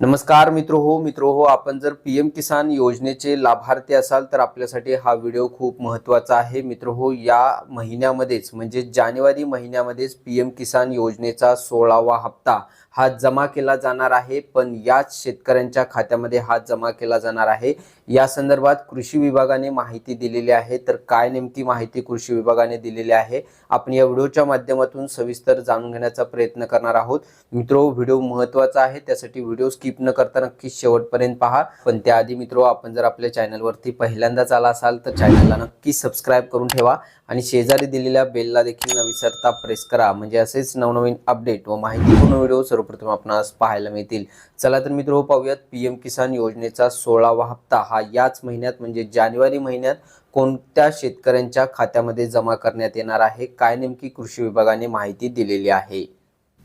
नमस्कार मित्र हो मित्र हो आपण जर पी एम किसान योजनेचे लाभार्थी असाल तर आपल्यासाठी हा व्हिडिओ खूप महत्त्वाचा आहे. मित्र हो या महिन्यामध्येच म्हणजे जानेवारी महिन्यामध्येच पी एम किसान योजनेचा सोळावा हप्ता हा जमा केला जाणार आहे. पण याच शेतकऱ्यांच्या खात्यामध्ये हा जमा केला जाणार आहे. या संदर्भात कृषी विभागाने माहिती दिलेली आहे. तर काय नेमकी माहिती कृषी विभागाने दिलेली आहे? आपण या व्हिडिओच्या माध्यमातून सविस्तर जाणून घेण्याचा प्रयत्न करणार आहोत. मित्रो व्हिडिओ महत्त्वाचा आहे. त्यासाठी व्हिडिओ स्किप न करता नक्की शेवटपर्यंत पहा. पण त्याआधी मित्रो आपण जर आपल्या चॅनलवरती पहिल्यांदाच आला असाल तर चॅनलला नक्की सबस्क्राईब करून ठेवा आणि शेजारी दिलेल्या बेलला देखील न विसरता प्रेस करा. म्हणजे असेच नवनवीन अपडेट व माहितीपूर्ण व्हिडिओ सर्वप्रथम आपणास पाहायला मिळतील. चला तर मित्र पाहूयात पी एम किसान योजनेचा सोळावा हप्ता. हा याच महिन्यात म्हणजे जानेवारी महिन्यात कोणत्या शेतकऱ्यांच्या खात्यामध्ये जमा करण्यात येणार आहे? काय नेमकी कृषी विभागाने माहिती दिलेली आहे?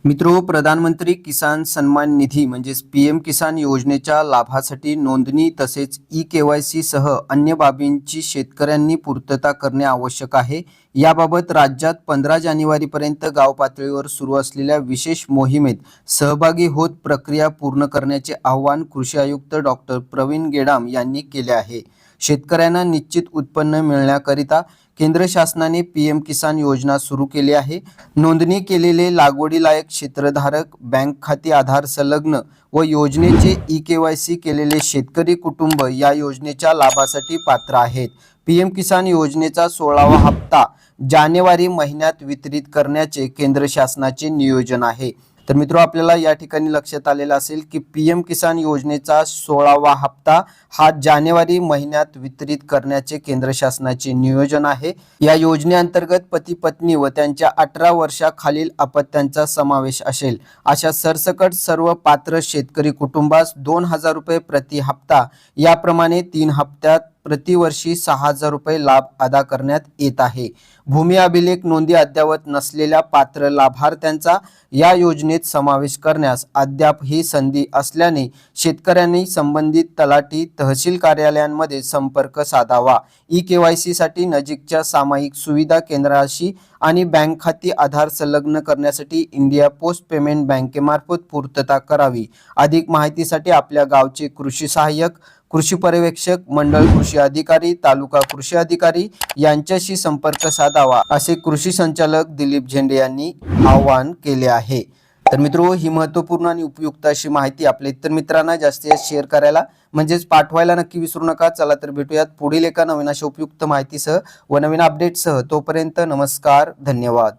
मित्रो प्रधानमंत्री किसान सन्मान निधी म्हणजेच पी एम किसान योजनेच्या लाभासाठी नोंदणी तसेच ई के वाय सी सह अन्य बाबींची शेतकऱ्यांनी पूर्तता करणे आवश्यक आहे. याबाबत राज्यात पंधरा जानेवारीपर्यंत गाव पातळीवर सुरू असलेल्या विशेष मोहिमेत सहभागी होत प्रक्रिया पूर्ण करण्याचे आवाहन कृषी आयुक्त डॉक्टर प्रवीण गेडाम यांनी केले आहे. शेतकऱ्यांना निश्चित उत्पन्न मिळण्याकरिता केंद्र शासनाने पी एम किसान योजना सुरू केली आहे. नोंदणी केलेले लागवडीलायक क्षेत्रधारक बँक खाती आधार संलग्न व योजनेचे ई के वाय सी केलेले शेतकरी कुटुंब या योजनेच्या लाभासाठी पात्र आहेत. पी एम किसान योजनेचा सोळावा हप्ता जानेवारी महिन्यात वितरित करण्याचे केंद्र शासनाचे नियोजन आहे. तर मित्र आपल्याला या ठिकाणी लक्षात आलेलं असेल की पी एम किसान योजनेचा सोळावा हप्ता हा जानेवारी महिन्यात वितरित करण्याचे केंद्र शासनाचे नियोजन आहे. या योजनेअंतर्गत पती पत्नी व त्यांच्या अठरा वर्षाखालील अपत्यांचा समावेश असेल. अशा सरसकट सर्व पात्र शेतकरी कुटुंबास दोन हजार रुपये प्रति हप्ता याप्रमाणे तीन हप्त्यात प्रतिवर्षी सहा हजार रुपये लाभ अदा करण्यात येत आहे. भूमी अभिलेख नोंदी अद्ययावत नसलेल्या पात्र लाभार्थ्यांचा या योजनेत समावेश करण्यास अद्याप ही संधी असल्याने शेतकऱ्यांनी संबंधित तलाठी तहसील कार्यालयांमध्ये संपर्क साधावा. ई के वाय सी साठी नजीकच्या सामायिक सुविधा केंद्राशी आणि बँक खाती आधार संलग्न करण्यासाठी इंडिया पोस्ट पेमेंट बँकेमार्फत पूर्तता करावी. अधिक माहितीसाठी आपल्या गावचे कृषी सहाय्यक कृषी पर्यवेक्षक मंडळ कृषी अधिकारी तालुका कृषी अधिकारी यांच्याशी संपर्क साधावा असे कृषी संचालक दिलीप झेंडे यांनी आवाहन केले आहे. तर मित्रो ही महत्त्वपूर्ण आणि उपयुक्त अशी माहिती आपल्या इतर मित्रांना जास्तीत जास्त शेअर करायला म्हणजेच पाठवायला नक्की विसरू नका. चला तर भेटूयात पुढील एका नवीन अशा उपयुक्त माहितीसह व नवीन अपडेटसह तोपर्यंत नमस्कार धन्यवाद.